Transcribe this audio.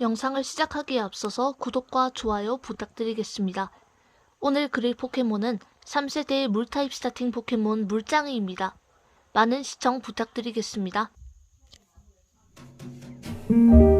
영상을 시작하기에 앞서서 구독과 좋아요 부탁드리겠습니다. 오늘 그릴 포켓몬은 3세대의 물타입 스타팅 포켓몬 물장이입니다. 많은 시청 부탁드리겠습니다. 음.